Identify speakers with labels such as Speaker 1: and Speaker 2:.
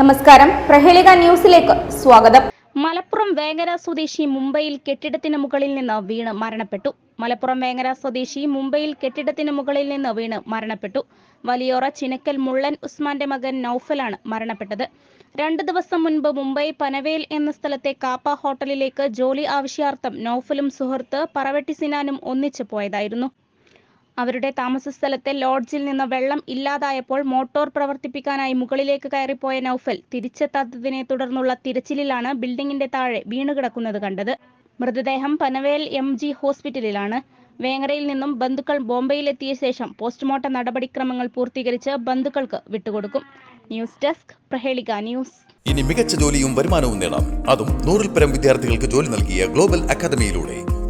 Speaker 1: നമസ്കാരം. പ്രഹേളിക ന്യൂസിലേക്ക് സ്വാഗതം.
Speaker 2: മലപ്പുറം വേങ്ങര സ്വദേശി മുംബൈയിൽ കെട്ടിടത്തിന് മുകളിൽ നിന്ന് വീണ് മരണപ്പെട്ടു. മലപ്പുറം വേങ്ങര സ്വദേശി മുംബൈയിൽ കെട്ടിടത്തിന് മുകളിൽ നിന്ന് വീണ് മരണപ്പെട്ടു. വലിയോറ ചിനക്കൽ മുള്ളൻ ഉസ്മാന്റെ മകൻ നൌഫലാണ് മരണപ്പെട്ടത്. രണ്ടു ദിവസം മുൻപ് മുംബൈ പനവേൽ എന്ന സ്ഥലത്തെ കാപ്പ ഹോട്ടലിലേക്ക് ജോലി ആവശ്യാർത്ഥം നൌഫലും സുഹൃത്ത് പറവെട്ടി സിനാനും ഒന്നിച്ചു പോയതായിരുന്നു. അവരുടെ താമസ സ്ഥലത്തെ ലോഡ്ജിൽ നിന്ന് വെള്ളം ഇല്ലാതായപ്പോൾ മോട്ടോർ പ്രവർത്തിപ്പിക്കാനായി മുകളിലേക്ക് കയറിപ്പോയ നൌഫൽ തിരിച്ചെത്താത്തതിനെ തുടർന്നുള്ള തിരച്ചിലിലാണ് ബിൽഡിംഗിന്റെ താഴെ വീണുകിടക്കുന്നത് കണ്ടത്. മൃതദേഹം പനവേൽ എം ജി ഹോസ്പിറ്റലിലാണ്. വേങ്ങരയിൽ നിന്നും ബന്ധുക്കൾ ബോംബെയിലെത്തിയ ശേഷം പോസ്റ്റ്മോർട്ടം നടപടിക്രമങ്ങൾ പൂർത്തീകരിച്ച് ബന്ധുക്കൾക്ക് വിട്ടുകൊടുക്കും. News desk Prahelika news.
Speaker 3: ഇനി മികച്ച ജോലിയും വരുമാനവും നേടാം. അതും നൂറിൽ പരം വിദ്യാർത്ഥികൾക്ക് ജോലി നൽകിയ ഗ്ലോബൽ അക്കാദമിയിലൂടെ.